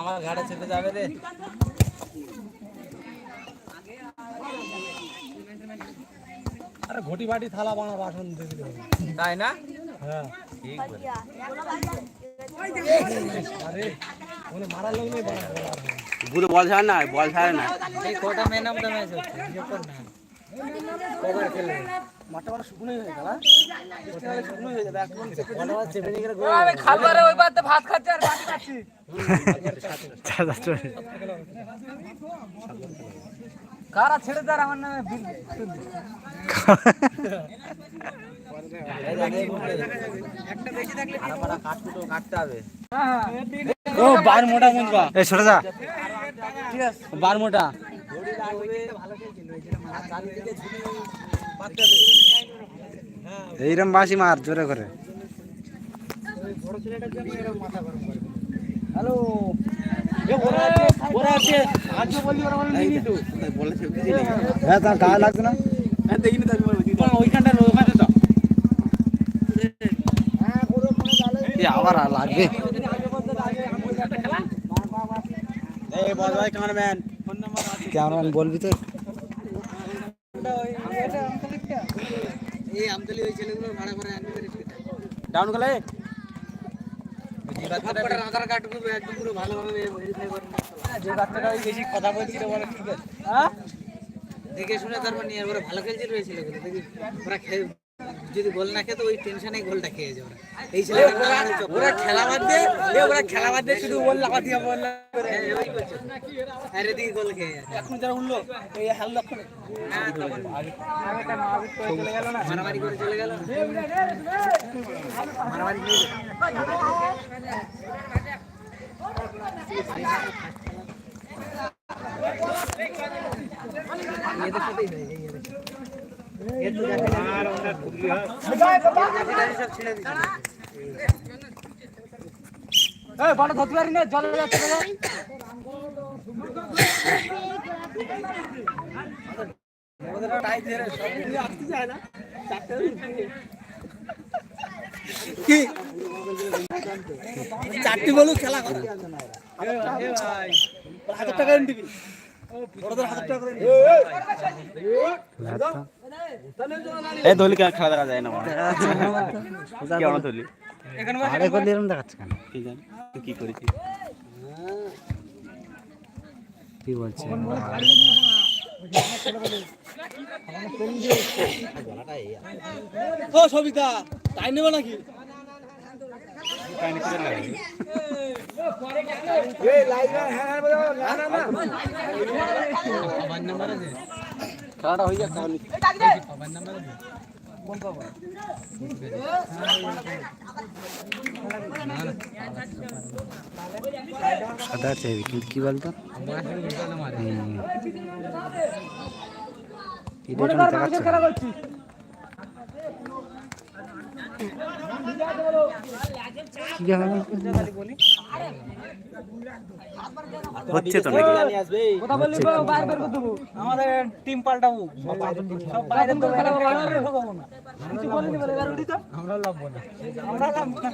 আমার ঘাড়ে চেপে যাবে রে আরে ঘটি বাটি থালা বানা বাসন দিয়ে দিলে তাই না? হ্যাঁ। ঠিক আরে ওখানে মারার লোক নেই বানা বুড়ো বল ছাড়ে না বল ছাড়ে না। এই কোটা ম্যান অফ দ্য ম্যাচ হচ্ছে না মাঠটা মানে শুকনো হয়ে গেল শুকনো হয়ে যাবে এখন চেপে নিয়ে গেলে গোল ওই বাড়িতে ভাত খাচ্ছি আর বাটি খাচ্ছি কারা ছেড়ে আমার নামে ও বার মোটা ছোট যা বার মোটা ঘড়ি লাগবে। ভালো খেলছিল এই যে মারা চারিদিকে ঝুলি পাততে হবে এইরকম বাসি মার জোরে করে। হ্যালো। হ্যাঁ তার গায়ে লাগছে না। হ্যাঁ দেখিনি তো আমি ওইখানটা ওখানে তো। এ আবার আর লাগবে। এই বল ভাই ক্যামেরাম্যান। ক্যামেরাম্যান বলবি তো? এই আমতলি ওই ছেলেগুলো ভাড়া করে আনতে ডাউন গেলে আধার কার্ড একদম পুরো ভালোভাবে হবে। যে বাচ্চাটা ওই বেশি কথা বলছি রে বলে ঠিক আছে। হ্যাঁ? দেখে শুনে তারপর নিয়ে ভালো খেলছিল ওরা খেয়ে যদি গোল না খেত ওই টেনশনে গোলটা খেয়েছে ওরা। এই ছেলে ওরা খেলা বাদ দিয়ে ওরা খেলা বাদ দিয়ে শুধু বল লাগা দিয়ে বল আরে দিকে গোল খেয়ে এখন যারা উঠল এই হেল লক্ষ্য মারামারি করে চলে গেল। মারামারি এদের সাথেই হয়, এই এদের সাথে। এর তো জাতি জাতি সব ছেড়ে দিচ্ছে এই বড় ধরতে পারি না জলে যাচ্ছে। চারটি বলু খেলা করে হাজার টাকা বড়দের হাজার টাকা এই দলি খেলা দেখা যায় না কেমন দলি আরে করলে এরকম দেখাচ্ছে কেন? কি জানি? তুই কি করেছিস কি বলছে? ও সবিতা তাই নেবে নাকি? খেলাটা হয়ে যাক তাহলে সাদা চাইবি কিন্তু কি বলতো হুম। এটা এরকম দেখাচ্ছে কেন? খেলা করছি কি হবে? হচ্ছে আমাদের টিম পাল্টাবো সব আমরা লাভ না আমরা লাভ না